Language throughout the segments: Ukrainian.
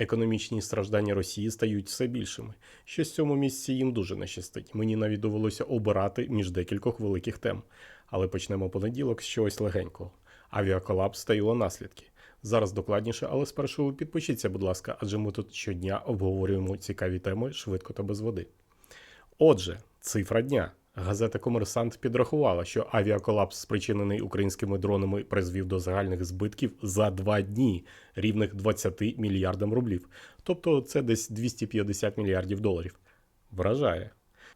Економічні страждання Росії стають все більшими. Щось в цьому місці їм дуже не щастить. Мені навіть довелося обирати між декількох великих тем. Але почнемо понеділок з чогось легенького. Авіаколапс та його наслідки. Зараз докладніше, але спершу підпишіться, будь ласка, адже ми тут щодня обговорюємо цікаві теми швидко та без води. Отже, цифра дня. Газета Комерсант підрахувала, що авіаколапс, спричинений українськими дронами, призвів до загальних збитків за два дні рівних 20 мільярдам рублів. Тобто це десь 250 мільярдів доларів. Вражає.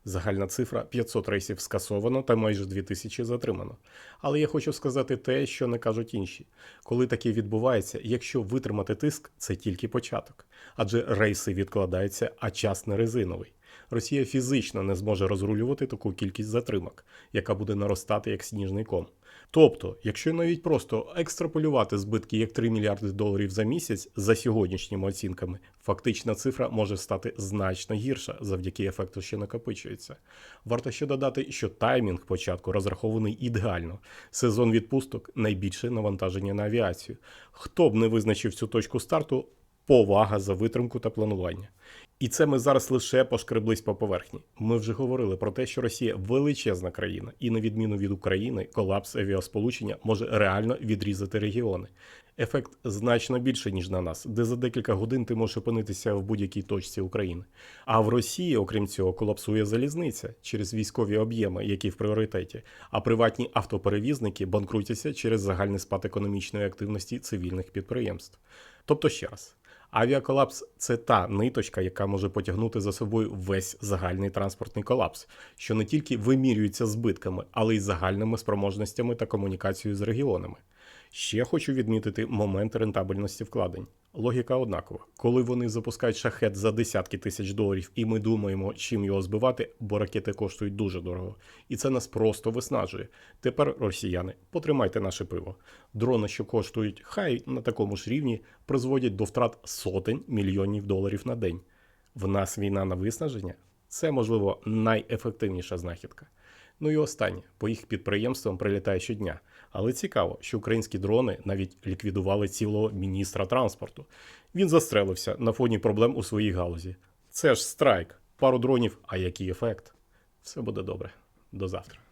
Загальна цифра 500 рейсів скасовано та майже 2000 затримано. Але я хочу сказати те, що не кажуть інші. Коли таке відбувається, якщо витримати тиск, це тільки початок. Адже рейси відкладаються, а час не резиновий. Росія фізично не зможе розрулювати таку кількість затримок, яка буде наростати як сніжний ком. Тобто, якщо навіть просто екстраполювати збитки як 3 мільярди доларів за місяць за сьогоднішніми оцінками, фактична цифра може стати значно гірша завдяки ефекту, що накопичується. Варто ще додати, що таймінг початку розрахований ідеально. Сезон відпусток найбільше навантаження на авіацію. Хто б не визначив цю точку старту, повага за витримку та планування. І це ми зараз лише пошкреблись по поверхні. Ми вже говорили про те, що Росія величезна країна, і на відміну від України, колапс авіасполучення може реально відрізати регіони. Ефект значно більший, ніж на нас, де за декілька годин ти можеш опинитися в будь-якій точці України. А в Росії, окрім цього, колапсує залізниця через військові об'єми, які в пріоритеті, а приватні автоперевізники банкрутяться через загальний спад економічної активності цивільних підприємств. Тобто ще раз. Авіаколапс це та ниточка, яка може потягнути за собою весь загальний транспортний колапс, що не тільки вимірюється збитками, але й загальними спроможностями та комунікацією з регіонами. Ще хочу відмітити момент рентабельності вкладень. Логіка однакова. Коли вони запускають шахет за десятки тисяч доларів, і ми думаємо, чим його збивати, бо ракети коштують дуже дорого. І це нас просто виснажує. Тепер, росіяни, потримайте наше пиво. Дрони, що коштують хай на такому ж рівні, призводять до втрат сотень мільйонів доларів на день. В нас війна на виснаження це, можливо, найефективніша знахідка. Ну і останнє, по їх підприємствам прилітає щодня. Але цікаво, що українські дрони навіть ліквідували цілого міністра транспорту. Він застрелився на фоні проблем у своїй галузі. Це ж страйк, пару дронів, а який ефект? Все буде добре. До завтра.